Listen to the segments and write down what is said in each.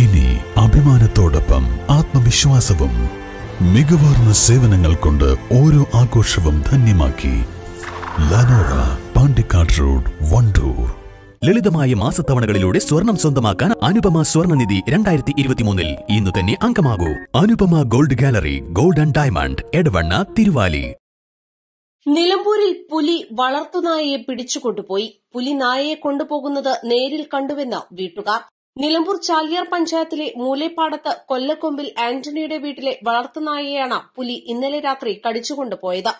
ഇനി അഭിമാനത്തോടൊപ്പം ആത്മവിശ്വാസവും മികവാർന്ന സേവനങ്ങൾ കൊണ്ട് ഓരോ ആഘോഷവും ധന്യമാക്കി ലനോറ പാണ്ടിക്കാട് റോഡ് വണ്ടൂർ. ലളിതമായ മാസത്തവണകളിലൂടെ സ്വർണം സ്വന്തമാക്കാൻ അനുപമ സ്വർണനിധി രണ്ടായിരത്തി ഇരുപത്തിമൂന്നിൽ ഇന്ന് തന്നെ അംഗമാകൂ. Anupama gold gallery gold and diamond Edavanna Thiruvali. നിലമ്പൂരിൽ പുലി വളർത്തുനായയെ പിടിച്ചുകൊണ്ടുപോയി. പുലി നായയെ കൊണ്ടുപോകുന്നത് നേരിൽ കണ്ടുവെന്ന് വീട്ടുകാർ. നിലമ്പൂർ ചാലിയാർ പഞ്ചായത്തിലെ മൂലേപ്പാടത്ത് കൊല്ലക്കൊമ്പിൽ ആന്റണിയുടെ വീട്ടിലെ വളർത്തുനായയാണ് പുലി ഇന്നലെ രാത്രി കടിച്ചുകൊണ്ടുപോയത്.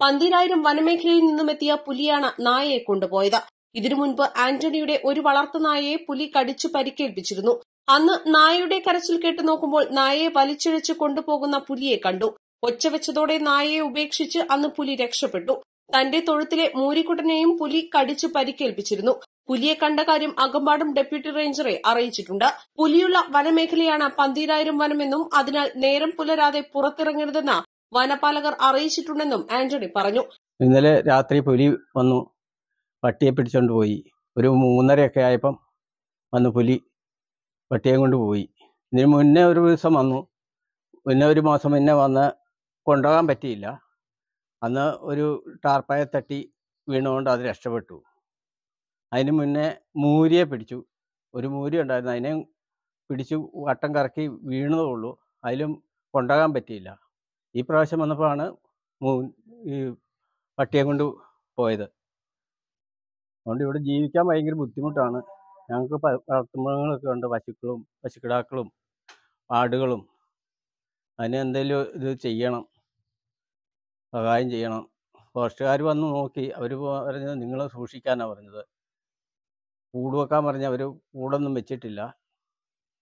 പന്തിരായിരം വനമേഖലയിൽ നിന്നുമെത്തിയ പുലിയാണ് നായയെ കൊണ്ടുപോയത്. ഇതിനു മുൻപ് ആന്റണിയുടെ ഒരു വളർത്തുനായയെ പുലി കടിച്ചു പരിക്കേൽപ്പിച്ചിരുന്നു. അന്ന് നായയുടെ കരച്ചിൽ കേട്ട് നോക്കുമ്പോൾ നായയെ വലിച്ചിഴച്ച് കൊണ്ടുപോകുന്ന പുലിയെ കണ്ടു. ഒച്ചവെച്ചതോടെ നായയെ ഉപേക്ഷിച്ച് അന്ന് പുലി രക്ഷപ്പെട്ടു. തന്റെ തൊഴുത്തിലെ മൂരിക്കുട്ടനെയും പുലി കടിച്ചു പരിക്കേൽപ്പിച്ചിരുന്നു. പുലിയെ കണ്ട കാര്യം അകമ്പാടും ഡെപ്യൂട്ടി റേഞ്ചറെ അറിയിച്ചിട്ടുണ്ട്. പുലിയുള്ള വനമേഖലയാണ് പന്തീരായിരം വനമെന്നും അതിനാൽ നേരം പുലരാതെ പുറത്തിറങ്ങരുതെന്ന് വനപാലകർ അറിയിച്ചിട്ടുണ്ടെന്നും ആന്റണി പറഞ്ഞു. ഇന്നലെ രാത്രി പുലി വന്നു. പട്ടിയെ പിടിച്ചോണ്ട് പോയി. ഒരു മൂന്നരയൊക്കെ ആയപ്പം വന്നു പുലി പട്ടിയെ കൊണ്ട് പോയി. ഇതിന് മുന്നേ ഒരു ദിവസം വന്നു. പിന്നെ ഒരു മാസം മുന്നേ വന്ന് കൊണ്ടുപോകാൻ പറ്റിയില്ല. അന്ന് ഒരു ടാർപ്പായ തട്ടി വീണുകൊണ്ട് അത് രക്ഷപ്പെട്ടു. അതിന് മുന്നേ മൂരിയെ പിടിച്ചു. ഒരു മൂരി ഉണ്ടായിരുന്നു. അതിനെ പിടിച്ചു വട്ടം കറക്കി വീണതേ ഉള്ളൂ. അതിലും കൊണ്ടാകാൻ പറ്റിയില്ല. ഈ പ്രാവശ്യം വന്നപ്പോഴാണ് മൂ- ഈ പട്ടിയെ കൊണ്ട് പോയത്. അതുകൊണ്ട് ഇവിടെ ജീവിക്കാൻ ഭയങ്കര ബുദ്ധിമുട്ടാണ്. ഞങ്ങൾക്ക് വളർത്തുമൃഗങ്ങളൊക്കെ ഉണ്ട്. പശുക്കളും പശുക്കിടാക്കളും ആടുകളും. അതിന് എന്തെങ്കിലും ഇത് ചെയ്യണം. സഹായം ചെയ്യണം. ഫോറസ്റ്റുകാർ വന്ന് നോക്കി. അവർ പറഞ്ഞത് നിങ്ങളെ സൂക്ഷിക്കാനാണ് പറഞ്ഞത്. കൂട് വെക്കാൻ പറഞ്ഞ അവർ കൂടൊന്നും വെച്ചിട്ടില്ല.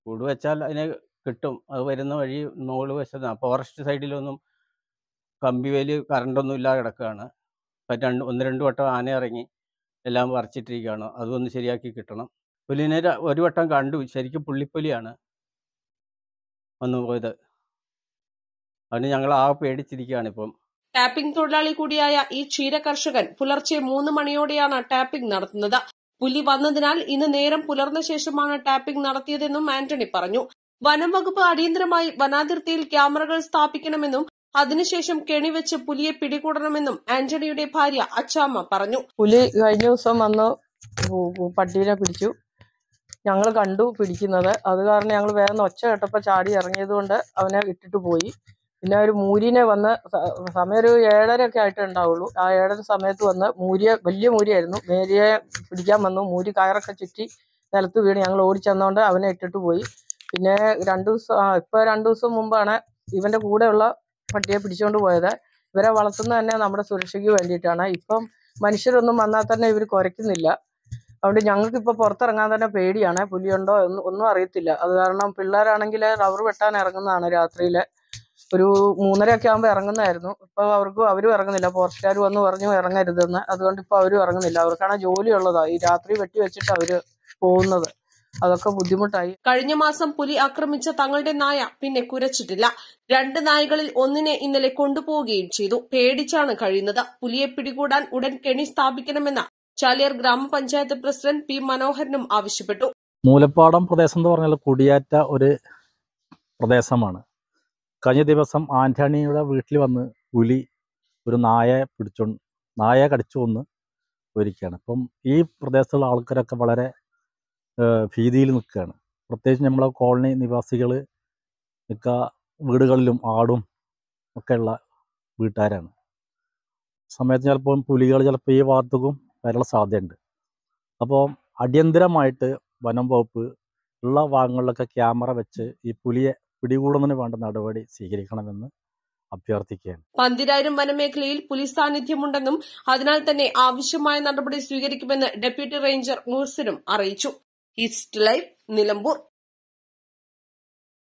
കൂട് വെച്ചാൽ അതിനെ കിട്ടും. അത് വരുന്ന വഴി നോൾ വെച്ചത്. ഫോറസ്റ്റ് സൈഡിലൊന്നും കമ്പി വേൽ കറണ്ടൊന്നും ഇല്ലാതെ കിടക്കുകയാണ്. ഇപ്പം രണ്ട് ഒന്ന് രണ്ട് വട്ടം ആന ഇറങ്ങി എല്ലാം പറിച്ചിട്ടിരിക്കുകയാണ്. അതൊന്ന് ശരിയാക്കി കിട്ടണം. പുലിനെ ഒരു വട്ടം കണ്ടു. ശരിക്കും പുള്ളിപ്പുലിയാണ് വന്നു പോയത്. അതിന് ഞങ്ങൾ ആ പേടിച്ചിരിക്കുകയാണ് ഇപ്പം. ടാപ്പിംഗ് തൊഴിലാളി കൂടിയായ ഈ ക്ഷീര കർഷകൻ പുലർച്ചെ മൂന്ന് മണിയോടെയാണ് ടാപ്പിംഗ് നടത്തുന്നത്. പുലി വന്നതിനാൽ ഇന്ന് നേരം പുലർന്ന ശേഷമാണ് ടാപ്പിംഗ് നടത്തിയതെന്നും ആന്റണി പറഞ്ഞു. വനം വകുപ്പ് അടിയന്തരമായി വനാതിർത്തിയിൽ ക്യാമറകൾ സ്ഥാപിക്കണമെന്നും അതിനുശേഷം കെണിവെച്ച് പുലിയെ പിടികൂടണമെന്നും ആന്റണിയുടെ ഭാര്യ അച്ചാമ്മ പറഞ്ഞു. പുലി കഴിഞ്ഞ ദിവസം വന്ന് പട്ടീനെ പിടിച്ചു. ഞങ്ങൾ കണ്ടു പിടിക്കുന്നത്. അത് കാരണം ഞങ്ങൾ വേറെ ഒച്ച കേട്ടപ്പോൾ ചാടി ഇറങ്ങിയത് കൊണ്ട് അവനെ ഇട്ടിട്ട് പോയി. പിന്നെ ഒരു മൂരിനെ വന്ന് സമയം ഒരു ഏഴര ഒക്കെ ആയിട്ടേ ഉണ്ടാവുള്ളൂ. ആ ഏഴര സമയത്ത് വന്ന് മൂരിയെ വലിയ മൂരിയായിരുന്നു. മേരിയെ പിടിക്കാൻ വന്നു. മൂരി കയറൊക്കെ ചുറ്റി നിലത്ത് വീണ് ഞങ്ങൾ ഓടിച്ചെന്നുകൊണ്ട് അവനെ ഇട്ടിട്ട് പോയി. പിന്നെ രണ്ടു ദിവസം ഇപ്പൊ രണ്ടു ദിവസം മുമ്പാണ് ഇവന്റെ കൂടെയുള്ള പട്ടിയെ പിടിച്ചുകൊണ്ട് പോയത്. ഇവരെ വളർത്തുന്നത് തന്നെ നമ്മുടെ സുരക്ഷയ്ക്ക് വേണ്ടിയിട്ടാണ്. ഇപ്പം മനുഷ്യരൊന്നും വന്നാൽ തന്നെ ഇവർ കുറയ്ക്കുന്നില്ല അതുകൊണ്ട് ഞങ്ങൾക്ക് ഇപ്പൊ പുറത്തിറങ്ങാൻ തന്നെ പേടിയാണ്. പുലിയുണ്ടോ എന്ന് ഒന്നും അറിയത്തില്ല. അത് കാരണം പിള്ളേരാണെങ്കിൽ റബ്ബർ വെട്ടാൻ ഇറങ്ങുന്നതാണ് രാത്രിയിൽ ഒരു മൂന്നര ഒക്കെ ആകുമ്പോൾ ഇറങ്ങുന്നതായിരുന്നു. ഇപ്പൊ അവർക്ക് അവരും ഇറങ്ങുന്നില്ല. ഫോറസ്റ്റുകാർ വന്ന് പറഞ്ഞു ഇറങ്ങരുതെന്ന്. അതുകൊണ്ട് ഇപ്പൊ അവരും ഇറങ്ങുന്നില്ല. അവർക്കാണ് ജോലി ഉള്ളതാ ഈ രാത്രി വെട്ടി വെച്ചിട്ട് അവർ പോകുന്നത്. അതൊക്കെ ബുദ്ധിമുട്ടായി. കഴിഞ്ഞ മാസം പുലി ആക്രമിച്ച തങ്ങളുടെ നായ പിന്നെ കുരച്ചിട്ടില്ല. രണ്ട് നായകളിൽ ഒന്നിനെ ഇന്നലെ കൊണ്ടുപോവുകയും ചെയ്തു. പേടിച്ചാണ് കഴിയുന്നത്. പുലിയെ പിടികൂടാൻ ഉടൻ കെണി സ്ഥാപിക്കണമെന്ന് ചാലിയാർ ഗ്രാമപഞ്ചായത്ത് പ്രസിഡന്റ് പി മനോഹരനും ആവശ്യപ്പെട്ടു. മൂലപ്പാടം പ്രദേശം എന്ന് പറഞ്ഞാൽ കുടിയേറ്റ ഒരു പ്രദേശമാണ്. കഴിഞ്ഞ ദിവസം ആന്റണിയുടെ വീട്ടിൽ വന്ന് പുലി ഒരു നായയെ പിടിച്ചു നായയെ കടിച്ചു കൊന്ന് ഒരുക്കുകയാണ് അപ്പം ഈ പ്രദേശത്തുള്ള ആൾക്കാരൊക്കെ വളരെ ഭീതിയിൽ നിൽക്കുകയാണ്. പ്രത്യേകിച്ച് നമ്മളെ കോളനി നിവാസികൾ മിക്ക വീടുകളിലും ആടും ഒക്കെയുള്ള വീട്ടുകാരാണ്. സമയത്ത് ചിലപ്പോൾ പുലികൾ ചിലപ്പോൾ ഈ ഭാഗത്തേക്കും വരാനുള്ള സാധ്യതയുണ്ട്. അപ്പോൾ അടിയന്തരമായിട്ട് വനം വകുപ്പ് ഉള്ള ഭാഗങ്ങളിലൊക്കെ ക്യാമറ വെച്ച് ഈ പുലിയെ പിടികൂടുന്നതിന് വേണ്ട നടപടി സ്വീകരിക്കണമെന്ന് അഭ്യർത്ഥിക്കുകയാണ്. പന്തിരായിരം വനമേഖലയിൽ പോലീസ് സാന്നിധ്യമുണ്ടെന്നും അതിനാൽ തന്നെ ആവശ്യമായ നടപടി സ്വീകരിക്കുമെന്ന് ഡെപ്യൂട്ടി റേഞ്ചർ മുഹസിനും അറിയിച്ചു. East live Nilambur.